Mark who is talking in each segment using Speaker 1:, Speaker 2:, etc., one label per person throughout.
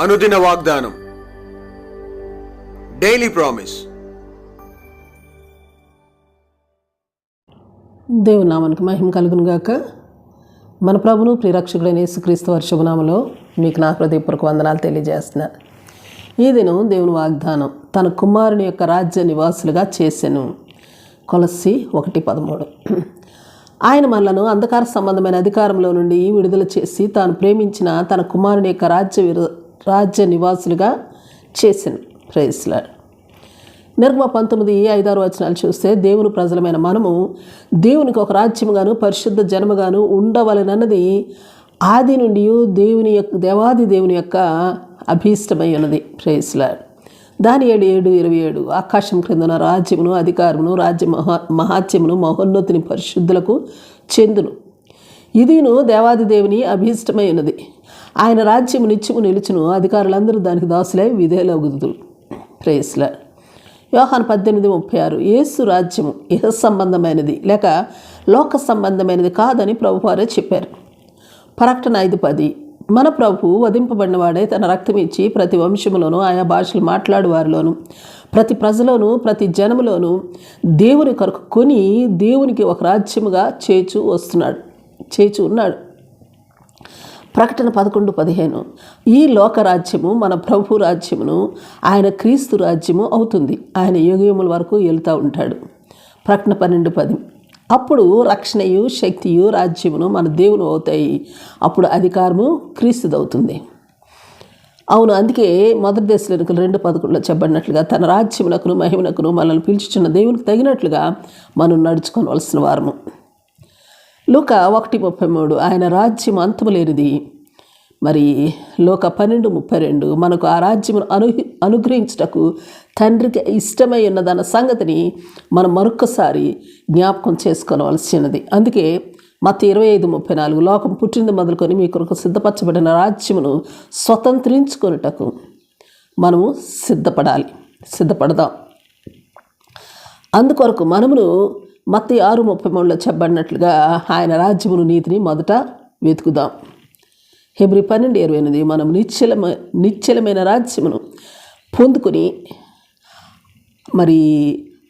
Speaker 1: అనుదిన వాగ్దానం. Daily promise
Speaker 2: దేవుని నామానికి మహిమ కలుగును గాక. మన ప్రభును ప్రిరక్షకుడైన యేసుక్రీస్తు వారి శుభనామలో మీకు నా హృదయపూర్వక వందనాలు తెలియజేస్తున్నా. ఈ దినం దేవుని వాగ్దానం తన కుమారుని యొక్క రాజ్య నివాసులుగా చేశాను కొలసి ఒకటి పదమూడు. ఆయన మనలను అంధకార సంబంధమైన అధికారంలో నుండి విడుదల చేసి తాను ప్రేమించిన తన కుమారుని యొక్క రాజ్య రాజ్య నివాసులుగా చేసెను ప్రేస్లాడు. నిర్మ పంతొమ్మిది ఐదారు వచనాలు చూస్తే దేవుని ప్రజలమైన మనము దేవునికి ఒక రాజ్యముగాను పరిశుద్ధ జన్మగాను ఉండవలనన్నది ఆది నుండి దేవుని యొక్క దేవాది దేవుని యొక్క అభీష్టమై ఉన్నది ప్రేస్లాడ్. దాని ఏడు ఏడు ఇరవై ఏడు ఆకాశం క్రిందన రాజ్యమును అధికారమును రాజ్య మహా మహాత్యమును మహోన్నతిని పరిశుద్ధులకు చెందును. ఇదిను దేవాది దేవుని అభీష్టమై ఉన్నది. ఆయన రాజ్యము నిత్యము నిలుచును అధికారులందరూ దానికి దాసులై విధేలగుదురు ప్రేస్ల యోహాన్ పద్దెనిమిది ముప్పై ఆరు యేసు రాజ్యము ఇహ సంబంధమైనది లేక లోక సంబంధమైనది కాదని ప్రభువారే చెప్పారు. ప్రకటన ఐదు పది మన ప్రభు వధింపబడినవాడే తన రక్తం ఇచ్చి ప్రతి వంశములోను ఆయా భాషలు మాట్లాడువారిలోను ప్రతి ప్రజలోను ప్రతి జనములోను దేవుని కొరకు కొని దేవునికి ఒక రాజ్యముగా చేచూ వస్తున్నాడు. చేచి ఉన్నాడు. ప్రకటన పదకొండు పదిహేను. ఈ లోక రాజ్యము మన ప్రభు రాజ్యమును ఆయన క్రీస్తు రాజ్యము అవుతుంది. ఆయన యుగయుముల వరకు వెళుతూ ఉంటాడు. ప్రకటన పన్నెండు పది. అప్పుడు రక్షణయు శక్తియు రాజ్యమును మన దేవులు అవుతాయి. అప్పుడు అధికారము క్రీస్తుదవుతుంది. అవును అందుకే మొదటి దశలకు రెండు పదకొండులో చెప్పబడినట్లుగా తన రాజ్యమునకును మహిమనకును మనల్ని పిలుచుచున్న దేవునికి తగినట్లుగా మనం నడుచుకోవలసిన వారము. లూక ఒకటి ముప్పై మూడు. ఆయన రాజ్యం అంతము లేనిది. మరి లోక పన్నెండు ముప్పై రెండు. మనకు ఆ రాజ్యమును అను అనుగ్రహించుటకు తండ్రికి ఇష్టమై ఉన్నదన్న సంగతిని మనం మరొక్కసారి జ్ఞాపకం చేసుకోవలసినది. అందుకే మత ఇరవై ఐదు ముప్పై నాలుగు లోకం పుట్టింది మొదలుకొని మీ కొరకు సిద్ధపరచబడిన రాజ్యమును స్వతంత్రించుకొనుటకు మనము సిద్ధపడాలి. సిద్ధపడదాం. అందుకొరకు మనమును మత్తి ఆరు ముప్పై మూడులో చెప్పబడినట్లుగా ఆయన రాజ్యమును నీతిని మొదట వెతుకుదాం. హెబ్రి పన్నెండు ఇరవై ఎనిమిది మనం నిశ్చలమ నిశ్చలమైన రాజ్యమును పొందుకొని మరి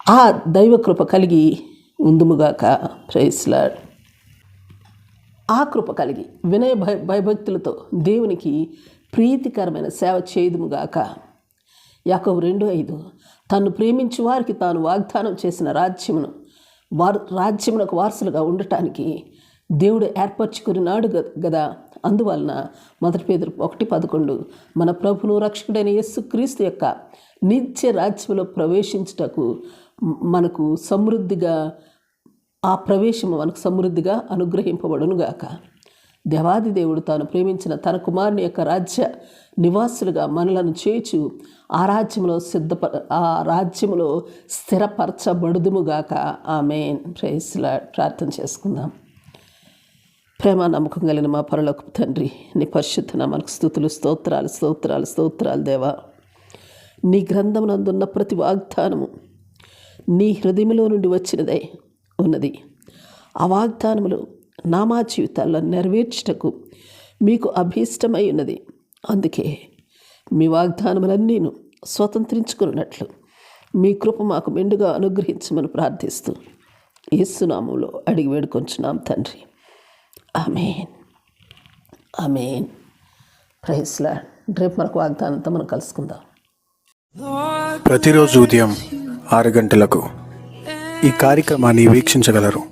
Speaker 2: ఆ దైవకృప కలిగి ఉందుముగాక ప్రైస్లాడ్ ఆ కృప కలిగి వినయ భయ భయభక్తులతో దేవునికి ప్రీతికరమైన సేవ చేయదుముగాక యాకోబు రెండు ఐదు తను ప్రేమించు వారికి తాను వాగ్దానం చేసిన రాజ్యమును వారు రాజ్యమునకు వారసులుగా ఉండటానికి దేవుడు ఏర్పరచుకున్నాడు కదా గదా. అందువలన మొదటి పేదరు ఒకటి పదకొండు మన ప్రభును రక్షకుడైన యేసు క్రీస్తు యొక్క నిత్య రాజ్యంలో ప్రవేశించుటకు మనకు సమృద్ధిగా ఆ ప్రవేశము మనకు సమృద్ధిగా అనుగ్రహింపబడునుగాక. దేవాది దేవుడు తాను ప్రేమించిన తన కుమారుని యొక్క రాజ్య నివాసులుగా మనలను చేచు ఆ రాజ్యములో సిద్ధప ఆ రాజ్యములో స్థిరపరచబడుదుముగాక. ఆమె ప్రేస్లా ప్రార్థన చేసుకుందాం. ప్రేమ నమ్మకం కలిగిన మా పరలోకపు తండ్రి నీ పరిశుద్ధ మనకు స్థుతులు స్తోత్రాలు స్తోత్రాలు స్తోత్రాలు దేవా. నీ గ్రంథమునందున్న ప్రతి వాగ్దానము నీ హృదయంలో నుండి వచ్చినదే. ఉన్నది. ఆ వాగ్దానములు నామా జీవితాల్లో నెరవేర్చుటకు మీకు అభీష్టమై ఉన్నది. అందుకే మీ వాగ్దానములన్నీను స్వతంత్రించుకున్నట్లు మీ కృప మాకు మెండుగా అనుగ్రహించమని ప్రార్థిస్తూ ఏసునామంలో అడిగి వేడుకొంచున్నాం తండ్రి. అమేన్ అమేన్ ప్రైస్లా రేపు మనకు వాగ్దానంతో మనం కలుసుకుందాం.
Speaker 3: ప్రతిరోజు ఉదయం ఆరు గంటలకు ఈ కార్యక్రమాన్ని వీక్షించగలరు.